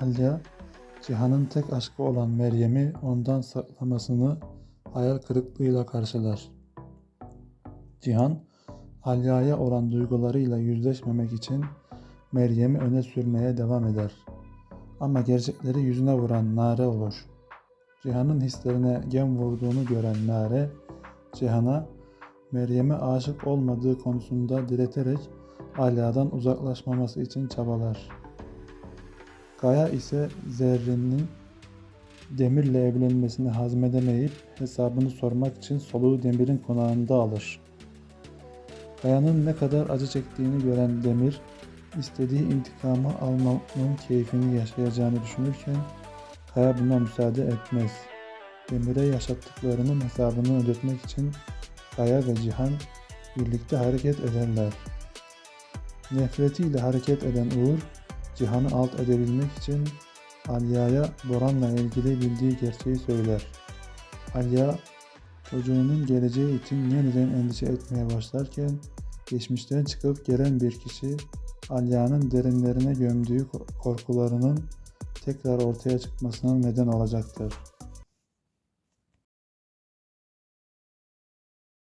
Alya, Cihan'ın tek aşkı olan Meryem'i ondan saklamasını hayal kırıklığıyla karşılar. Cihan, Alya'ya olan duygularıyla yüzleşmemek için Meryem'i öne sürmeye devam eder. Ama gerçekleri yüzüne vuran Nare olur. Cihan'ın hislerine gem vurduğunu gören Nare, Cihan'a Meryem'e aşık olmadığı konusunda direterek Alya'dan uzaklaşmaması için çabalar. Kaya ise Zerrin'in Demir'le evlenmesini hazmedemeyip hesabını sormak için soluğu Demir'in konağında alır. Kaya'nın ne kadar acı çektiğini gören Demir, istediği intikamı almanın keyfini yaşayacağını düşünürken Kaya buna müsaade etmez. Demir'e yaşattıklarının hesabını ödetmek için Kaya ve Cihan birlikte hareket ederler. Nefretiyle hareket eden Uğur, Cihan'ı alt edebilmek için Alya'ya Boran'la ilgili bildiği gerçeği söyler. Alya, çocuğunun geleceği için yeniden endişe etmeye başlarken, geçmişten çıkıp gelen bir kişi, Alya'nın derinlerine gömdüğü korkularının tekrar ortaya çıkmasına neden olacaktır.